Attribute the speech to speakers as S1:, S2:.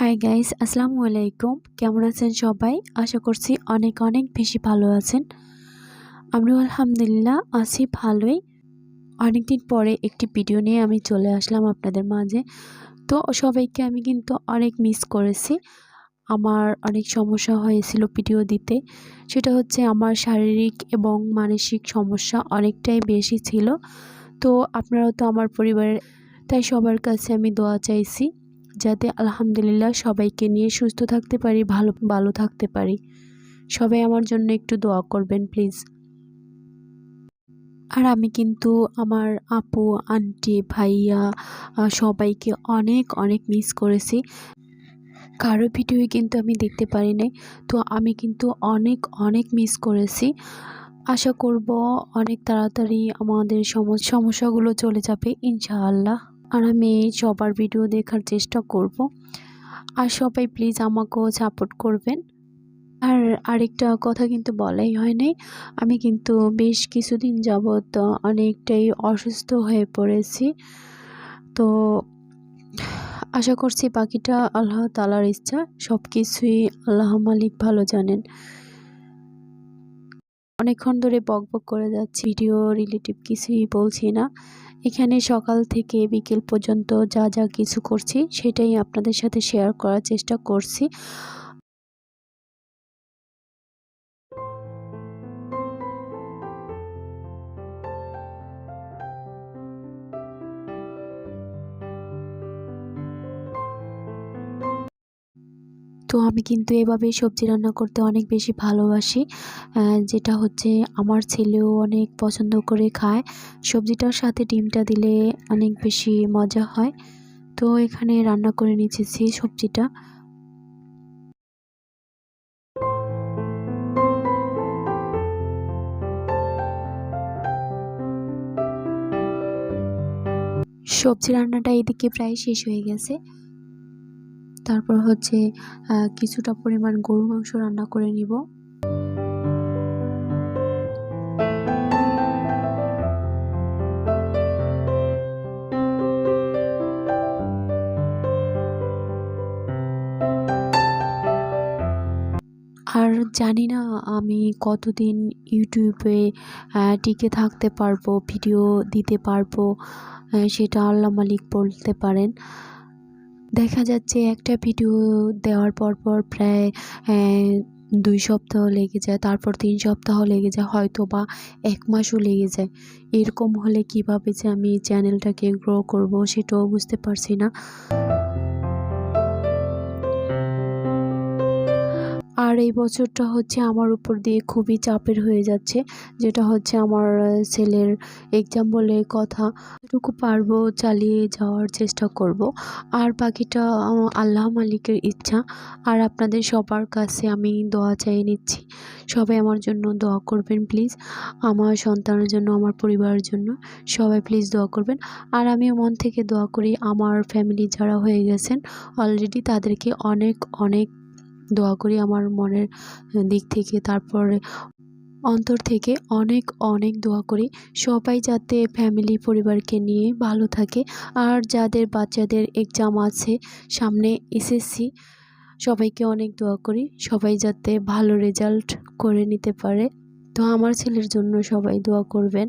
S1: Hi guys আসসালামু আলাইকুম। কেমন আছেন সবাই? আশা করছি অনেক অনেক বেশি ভালো আছেন। আমিও আলহামদুলিল্লাহ আছি ভালোই। অনেকদিন পরে একটি ভিডিও নিয়ে আমি চলে আসলাম আপনাদের মাঝে। তো সবাইকে আমি কিন্তু অনেক মিস করেছি। আমার অনেক সমস্যা হয়েছিল ভিডিও দিতে। সেটা হচ্ছে আমার শারীরিক এবং মানসিক সমস্যা অনেকটাই বেশি ছিল। তো আপনারাও তো আমার পরিবারের, তাই সবার কাছে আমি দোয়া চাইছি। যাতে আলহামদুলিল্লাহ সবাইকে নিয়ে সুস্থ থাকতে পারি, ভালো ভালো থাকতে পারি। সবাই আমার জন্য একটু দোয়া করবেন, প্লিজ। আর আমি কিন্তু আমার আপু, আন্টি, ভাইয়া সবাইকে অনেক অনেক মিস করেছি। কারও ভিডিওই কিন্তু আমি দেখতে পারি নাই। তো আমি কিন্তু অনেক অনেক মিস করেছি। আশা করব অনেক তাড়াতাড়ি আমাদের সমস্যাগুলো চলে যাবে, ইনশাআল্লাহ। আর আমি সবার ভিডিও দেখার চেষ্টা করব। আর সবাই প্লিজ আমাকেও সাপোর্ট করবেন। আর আরেকটা কথা কিন্তু বলাই হয়নি আমি কিন্তু বেশ কিছুদিন যাবৎ অনেকটাই অসুস্থ হয়ে পড়েছি। তো আশা করছি বাকিটা আল্লাহ তালার ইচ্ছা সব কিছুই আল্লাহ মালিক ভালো জানেন। অনেকক্ষণ ধরে বক বক করে যাচ্ছি ভিডিও রিলেটিভ কিছুই বলছি না। এখানে সকাল থেকে বিকেল পর্যন্ত যা যা কিছু করছি সেটাই আপনাদের সাথে শেয়ার করার চেষ্টা করছি। তো আমি কিন্তু এভাবে সবজি রান্না করতে অনেক বেশি ভালোবাসি। যেটা হচ্ছে আমার ছেলেও অনেক পছন্দ করে খায়। সবজিটার সাথে ডিমটা দিলে অনেক বেশি মজা হয়। তো এখানে রান্না করে নিচ্ছি সবজিটা। সবজি রান্নাটা এদিকে প্রায় শেষ হয়ে গেছে। তারপর হচ্ছে কিছুটা পরিমাণ গরু মাংস রান্না করে নিব। আর জানি না আমি কতদিন ইউটিউবে টিকে থাকতে পারব, ভিডিও দিতে পারব সেটা আল্লাহ মালিক বলতে পারেন। দেখা যাচ্ছে একটা ভিডিও দেওয়ার পর পর প্রায় দুই সপ্তাহ লেগে যায়, তারপর তিন সপ্তাহ লেগে যায় হয়তো বা এক মাসও লেগে যায়। এরকম হলে কীভাবে যে আমি চ্যানেলটাকে গ্রো করব সেটাও বুঝতে পারছি না। আর এই বছরটা হচ্ছে আমার উপর দিয়ে খুবই চাপের হয়ে যাচ্ছে, যেটা হচ্ছে আমার ছেলের এক্সাম বলে কথা। যতটুকু পারব চালিয়ে যাওয়ার চেষ্টা করব। আর বাকিটা আল্লাহ মালিকের ইচ্ছা। আর আপনাদের সবার কাছে আমি দোয়া চাই নিচ্ছি। সবাই আমার জন্য দোয়া করবেন প্লিজ আমার সন্তানের জন্য, আমার পরিবারের জন্য সবাই প্লিজ দোয়া করবেন। আর আমিও মন থেকে দোয়া করি, আমার ফ্যামিলি যারা হয়ে গেছেন অলরেডি তাদেরকে অনেক অনেক দোয়া করি আমার মনের দিক থেকে, তারপরে অন্তর থেকে অনেক অনেক দোয়া করি। সবাই যাতে ফ্যামিলি পরিবারকে নিয়ে ভালো থাকে। আর যাদের বাচ্চাদের এক্সাম আছে সামনে এসএসসি সবাইকে অনেক দোয়া করি। সবাই যাতে ভালো রেজাল্ট করে নিতে পারে। তো আমার ছেলের জন্য সবাই দোয়া করবেন।